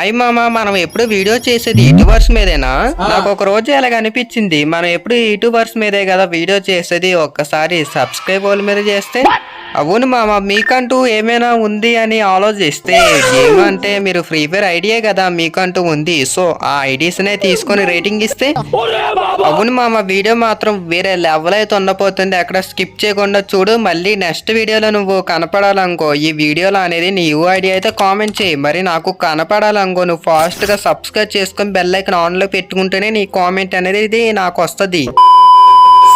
అయ్యి మామ మనం ఎప్పుడు వీడియో చేసేది యూట్యూబర్స్ మీదేనా? నాకు ఒక రోజు అలాగ అనిపించింది మనం ఎప్పుడు యూట్యూబర్స్ మీదే కదా వీడియో చేసేది ఒక్కసారి సబ్స్క్రైబ్ వాళ్ళ మీద చేస్తే? అవును మామ మీకంటూ ఏమైనా ఉంది అని ఆలోచిస్తే గేమ్ అంటే మీరు ఫ్రీ ఫైర్ ఐడియా కదా మీకంటూ ఉంది. సో ఆ ఐడియాస్నే తీసుకొని రేటింగ్ ఇస్తే? అవును మామ వీడియో మాత్రం వేరే లెవెల్ అయితే ఉండబోతుంది. అక్కడ స్కిప్ చేయకుండా చూడు. మళ్ళీ నెక్స్ట్ వీడియోలో నువ్వు కనపడాలనుకో. ఈ వీడియోలో అనేది నీ యూ ఐడియా అయితే కామెంట్ చేయి. మరి నాకు కనపడాలనుకో నువ్వు ఫాస్ట్గా సబ్స్క్రైబ్ చేసుకొని బెల్ ఐకన్ ఆన్లో పెట్టుకుంటేనే నీ కామెంట్ అనేది నాకు వస్తుంది.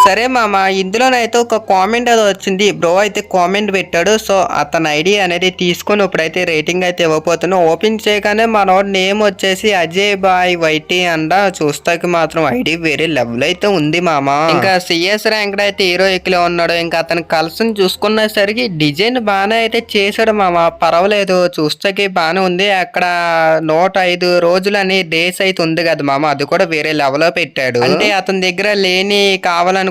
సరే మామ ఇందులోనైతే ఒక కామెంట్ అది వచ్చింది. బ్రో అయితే కామెంట్ పెట్టాడు. సో అతని ఐడి అనేది తీసుకొని ఇప్పుడైతే రేటింగ్ అయితే ఇవ్వబోతున్నా. ఓపెన్ చేయగానే మనోడు నేమ్ వచ్చేసి అజయ్ బాయ్ వైటీ అండ చూస్తాకి మాత్రం ఐడి వేరే లెవెల్ అయితే ఉంది మామ. ఇంకా సిఎస్ ర్యాంక్ అయితే హీరో లో ఉన్నాడు. ఇంకా అతని కలసం చూసుకునేసరికి డిజైన్ బాగానే అయితే చేశాడు మామ. పర్వాలేదు చూస్తాకి బాగానే ఉంది. అక్కడ నూట ఐదు రోజులని డేస్ అయితే ఉంది కదా మామ. అది కూడా వేరే లెవెల్లో పెట్టాడు. అంటే అతని దగ్గర లేని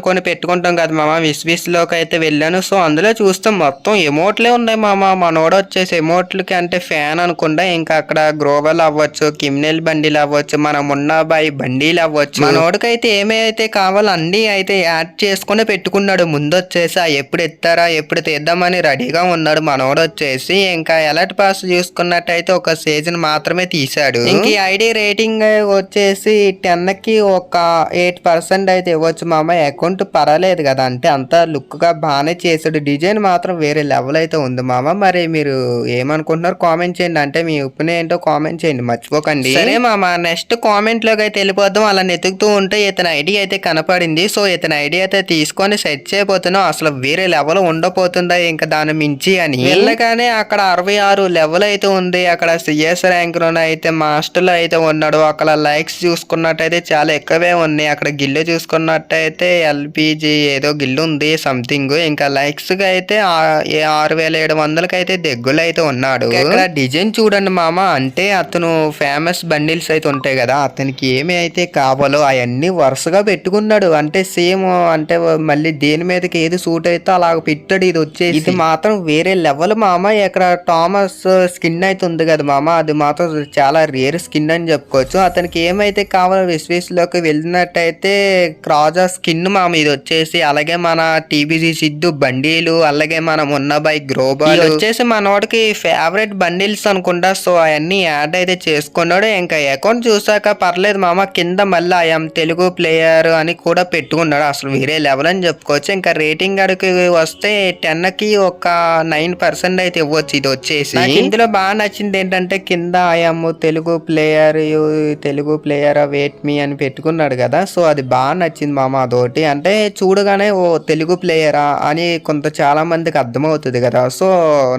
కొన్ని పెట్టుకుంటాం కదా మామ. విస్ విస్ అయితే వెళ్ళాను. సో అందులో చూస్తాం మొత్తం ఎమోట్లే ఉన్నాయి మామ. మనోడు వచ్చేసి ఎమోట్లకి అంటే ఫ్యాన్ అనుకుండా ఇంకా అక్కడ గ్రోవల్ అవ్వచ్చు కిమ్నెల్ బండిలు అవ్వచ్చు మన మున్నాబాయి బండిలు అవ్వచ్చు. మనోడికైతే ఏమైతే కావాలో అన్ని అయితే యాడ్ చేసుకుని పెట్టుకున్నాడు. ముందు వచ్చేసి ఆ ఎప్పుడు ఎత్తారా ఎప్పుడు తీద్దామని రెడీగా ఉన్నాడు. మనోడు వచ్చేసి ఇంకా ఎలర్ట్ పాస్ చూసుకున్నట్టయితే ఒక సీజన్ మాత్రమే తీశాడు. ఇంక ఈ ఐడి రేటింగ్ వచ్చేసి టెన్కి ఒక ఎయిట్ పర్సెంట్ అయితే ఇవ్వచ్చు మామ. అకౌంట్ పర్వాలేదు కదా. అంటే అంత లుక్గా బాగానే చేసాడు డిజైన్ మాత్రం వేరే లెవెల్ అయితే ఉంది మామ. మరి మీరు ఏమనుకుంటున్నారు? కామెంట్ చేయండి. అంటే మీ ఒపీనియన్ ఏంటో కామెంట్ చేయండి. మర్చిపోకండి. సరే మామ నెక్స్ట్ కామెంట్లోకి అయితే వెళ్ళిపోద్దాం అలా వెతుకుతూ ఉంటే ఇతని ఐడి అయితే కనపడింది. సో ఇతని ఐడి అయితే తీసుకొని సెట్ చేయబోతున్నాం. అసలు వేరే లెవెల్ ఉండబోతుందా? ఇంకా దాని మించి అని. వెళ్ళగానే అక్కడ అరవై ఆరు లెవెల్ అయితే ఉంది. అక్కడ సిఎస్ ర్యాంక్ అయితే మాస్టర్లో అయితే ఉన్నాడు. అక్కడ లైక్స్ చూసుకున్నట్టయితే చాలా ఎక్కువే ఉన్నాయి. అక్కడ గిల్లు చూసుకున్నట్టయితే ఎల్పిజి ఏదో గిల్లు ఉంది సంథింగ్ ఇంకా లైక్స్గా అయితే ఆరు వేల ఏడు వందలకి అయితే దగ్గులు అయితే ఉన్నాడు. ఇక్కడ డిజైన్ చూడండి మామ. అంటే అతను ఫేమస్ బండిల్స్ అయితే ఉంటాయి కదా. అతనికి ఏమి అయితే కావాలో అవన్నీ వరుసగా పెట్టుకున్నాడు. అంటే సేమ్ అంటే మళ్ళీ దేని మీదకి ఏది సూట్ అయితే అలా పెట్టాడు. ఇది వచ్చేసి ఇది మాత్రం వేరే లెవెల్ మామ. ఇక్కడ థామస్ స్కిన్ అయితే ఉంది కదా మామ. అది మాత్రం చాలా రేర్ స్కిన్ అని చెప్పుకోవచ్చు. అతనికి ఏమైతే కావాలో విశ్వేస్లోకి వెళ్ళినట్టయితే క్రాజా స్కిన్ మామ. ఇది వచ్చేసి అలాగే మన టీబీజీ సిద్ధు బండీలు అలాగే మనం ఉన్న బై గ్రోబాల్ వచ్చేసి వచ్చేసి మనోడికి ఫేవరెట్ బండిల్స్ అనుకుంటా. సో అవన్నీ యాడ్ అయితే చేసుకున్నాడు. ఇంకా అకౌంట్ చూసాక పర్లేదు మామ కింద మళ్ళీ ఐఎమ్ తెలుగు ప్లేయర్ అని కూడా పెట్టుకున్నాడు. అసలు వేరే లెవెల్ అని చెప్పుకోవచ్చు. ఇంకా రేటింగ్ అడిగి వస్తే టెన్కి ఒక నైన్ పర్సెంట్ అయితే ఇవ్వచ్చు ఇది వచ్చేసి ఇందులో బాగా నచ్చింది ఏంటంటే కింద I'm Telugu player Telugu player wait మీ అని పెట్టుకున్నాడు కదా. సో అది బాగా నచ్చింది మామ అదొకటి. అంటే చూడగానే ఓ తెలుగు ప్లేయరా అని కొంత చాలా మందికి అర్థమవుతుంది కదా. సో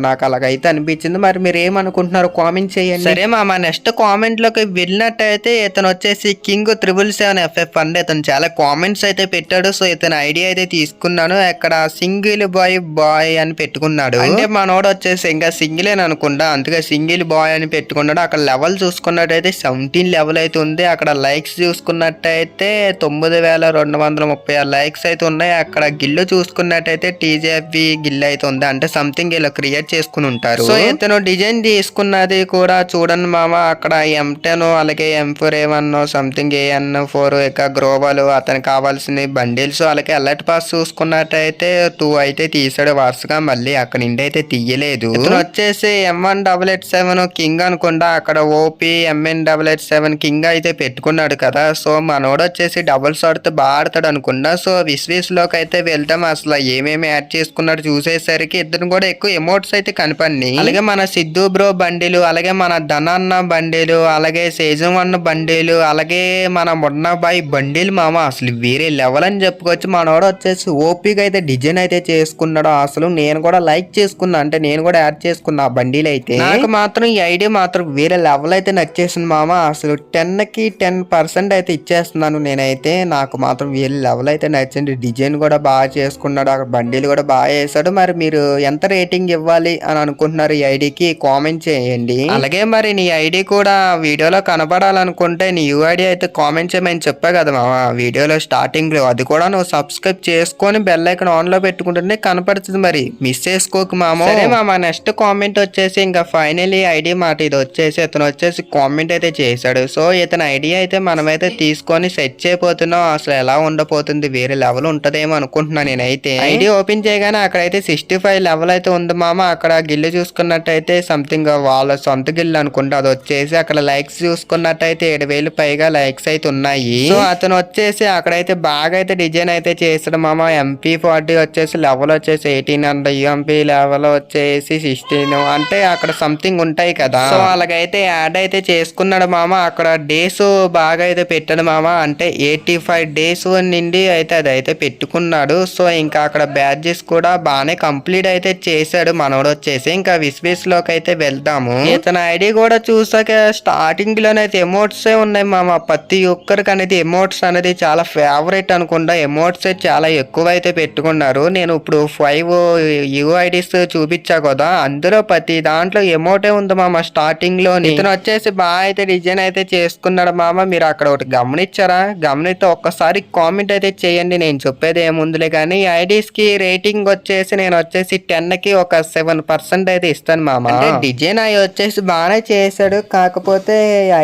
నాకు అలాగైతే అనిపించింది. మరి మీరు ఏమనుకుంటున్నారు కామెంట్ చేయండి. సరే మామ నెక్స్ట్ కామెంట్లోకి వెళ్ళినట్టయితే ఇతను వచ్చేసి కింగ్ త్రిబుల్ సెవెన్ ఎఫ్ఎఫ్ అండి ఇతను చాలా కామెంట్స్ అయితే పెట్టాడు. సో ఇతను ఐడియా అయితే తీసుకున్నాను. అక్కడ సింగిల్ బాయ్ బాయ్ అని పెట్టుకున్నాడు. అంటే మనోడు వచ్చేసి ఇంకా సింగిల్ అని అనుకుంటా. అందుకే సింగిల్ బాయ్ అని పెట్టుకున్నాడు. అక్కడ లెవెల్ చూసుకున్నట్టయితే సెవెంటీన్ లెవెల్ అయితే ఉంది. అక్కడ లైక్స్ చూసుకున్నట్టయితే తొమ్మిది వేల రెండు వందల ముప్పై లైక్స్ అయితే ఉన్నాయి. అక్కడ గిల్లు చూసుకున్నట్టయితే టీజేఎఫ్వి గిల్లు అయితే ఉంది. అంటే సంథింగ్ ఇలా క్రియేట్ చేసుకుని ఉంటారు. సో ఇతను డిజైన్ తీసుకున్నది కూడా చూడండి మామ అక్కడ ఎం టెన్ అలాగే M four A one something AN four ఇక గ్రోవల్ అతనికి కావాల్సిన బండిల్స్ అలాగే అలర్ట్ పాస్ చూసుకున్నట్టయితే టూ అయితే తీసాడు. వరుసగా మళ్ళీ అక్కడ నుండి అయితే తీయలేదు. ఇతను వచ్చేసి M one double eight seven king అనుకుంటా అక్కడ OP MN double eight seven king అయితే పెట్టుకున్నాడు కదా. సో మనోడు వచ్చేసి డబుల్ షాట్ బాగా ఆడతాడు అనుకున్నా. సో విశ్వేస్లోకి అయితే వెళ్తాం అసలు ఏమేమి యాడ్ చేసుకున్నాడు చూసేసరికి ఇద్దరు కూడా ఎక్కువ ఎమోట్స్ అయితే కనపడి అలాగే మన సిద్ధు బ్రో బండిలు అలాగే మన ధనన్న బండిలు అలాగే సీజన్ వన్ బండిలు అలాగే మన మున్నబాయి బండిలు మామ. అసలు వేరే లెవెల్ అని చెప్పుకోవచ్చు. మనోడు వచ్చేసి ఓపిక అయితే డిజైన్ అయితే చేసుకున్నాడు. అసలు నేను కూడా లైక్ చేసుకున్నా. అంటే నేను కూడా యాడ్ చేసుకున్నా బండిలు అయితే. నాకు మాత్రం ఈ ఐడియా మాత్రం వేరే లెవెల్ అయితే నచ్చేసింది మామ. అసలు టెన్కి టెన్ పర్సెంట్ అయితే ఇచ్చేస్తున్నాను నేనైతే. నాకు మాత్రం వేరే లెవెల్ అయితే అయితే నచ్చింది. డిజైన్ కూడా బాగా చేసుకున్నాడు. అక్కడ బండిలు కూడా బాగా వేసాడు మరి మీరు ఎంత రేటింగ్ ఇవ్వాలి అని అనుకుంటున్నారు ఈ ఐడికి? కామెంట్ చేయండి. అలాగే మరి నీ ఐడి కూడా వీడియోలో కనపడాలనుకుంటే నీ యూఐడి అయితే కామెంట్ చేయమని చెప్పా కదా మామ. వీడియోలో స్టార్టింగ్లో అది కూడా నువ్వు సబ్స్క్రైబ్ చేసుకొని బెల్ ఐకన్ ఆన్లో పెట్టుకుంటేనే కనపడుతుంది మరి. మిస్ చేసుకోకు మామ. సరే మామ నెక్స్ట్ కామెంట్ వచ్చేసి ఇంకా ఫైనలీ ఐడి మాట ఇది వచ్చేసి ఇతను వచ్చేసి కామెంట్ అయితే చేశాడు. సో ఇతని ఐడియా అయితే మనమైతే తీసుకొని సెట్ చేయబోతున్నాం. అసలు ఎలా ఉండబోతుంది వేరే లెవెల్ ఉంటదేమో అనుకుంటున్నాను నేనైతే. ఐడి ఓపెన్ చేయగానే అక్కడైతే సిక్స్టీ ఫైవ్ లెవెల్ అయితే ఉంది మామ. అక్కడ గిల్లు చూసుకున్నట్టయితే సంథింగ్ వాళ్ళ సొంత గిల్లు అనుకుంటా. అది వచ్చేసి అక్కడ లైక్స్ చూసుకున్నట్టయితే ఏడు వేలు పైగా లైక్స్ అయితే ఉన్నాయి. సో అతను వచ్చేసి అక్కడైతే బాగా అయితే డిజైన్ అయితే చేసాడు మామ. ఎంపీ ఫార్టీ వచ్చేసి లెవెల్ వచ్చేసి ఎయిటీన్ అండ్ యూఎంపీ లెవెల్ వచ్చేసి సిక్స్టీన్ అంటే అక్కడ సంథింగ్ ఉంటాయి కదా. సో అలాగైతే యాడ్ అయితే చేసుకున్నాడు మామ. అక్కడ డేస్ బాగా అయితే పెట్టాడు మామ. అంటే ఎయిటీ ఫైవ్ డేస్ నుండి అయితే అదైతే పెట్టుకున్నాడు. సో ఇంకా అక్కడ బ్యాడ్జెస్ కూడా బాగానే కంప్లీట్ అయితే చేశాడు మనోడు వచ్చేసి. ఇంకా విస్విస్ అయితే వెళ్దాము. ఇతని ఐడి కూడా చూసాక స్టార్టింగ్ లోనైతే ఎమోట్స్ ఉన్నాయి మామ. ప్రతి ఒక్కరికి అనేది ఎమోట్స్ అనేది చాలా ఫేవరెట్ అనుకుంటా. ఎమోట్స్ చాలా ఎక్కువ అయితే పెట్టుకున్నారు. నేను ఇప్పుడు ఫైవ్ యూఐడిస్ చూపించా కదా. అందులో ప్రతి దాంట్లో ఎమోటే ఉంది మామ స్టార్టింగ్లో ఇతను వచ్చేసి బాగా అయితే డిజైన్ అయితే చేసుకున్నాడు మామ. మీరు అక్కడ ఒకటి గమనించారా? గమనిస్తే ఒక్కసారి కామెంట్ అయితే చేయండి నేను చెప్పేది ఏముందిలే కానీ ఐడీస్కి రేటింగ్ వచ్చేసి నేను వచ్చేసి టెన్కి ఒక సెవెన్ పర్సెంట్ అయితే ఇస్తాను మామ. అంటే డిజైన్ అవి వచ్చేసి బాగానే చేశాడు. కాకపోతే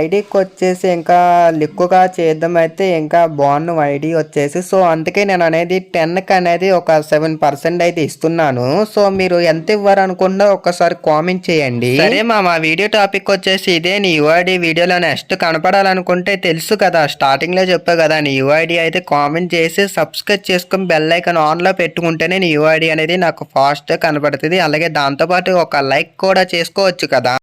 ఐడికి వచ్చేసి ఇంకా లిక్కుగా చేద్దాం అయితే ఇంకా బాగున్న ఐడి వచ్చేసి. సో అందుకే నేను అనేది టెన్కి అనేది ఒక సెవెన్ పర్సెంట్ అయితే ఇస్తున్నాను. సో మీరు ఎంత ఇవ్వరు అనుకున్నా ఒక్కసారి కామెంట్ చేయండి. సరే మా మా వీడియో టాపిక్ వచ్చేసి ఇదే. నీ యూఐడి వీడియోలో నెక్స్ట్ కనపడాలనుకుంటే తెలుసు కదా స్టార్టింగ్లో చెప్పా కదా నీ యూఐడి అయితే కామెంట్ చేసి సబ్స్క్రైబ్ చేసుకుని బెల్ ఐకాన్ ఆన్లో పెట్టుకుంటేనే నీ యూఐడి అనేది నాకు ఫాస్ట్ కనబడుతుంది అలాగే దాంతోపాటు ఒక లైక్ కూడా చేసుకోవచ్చు కదా.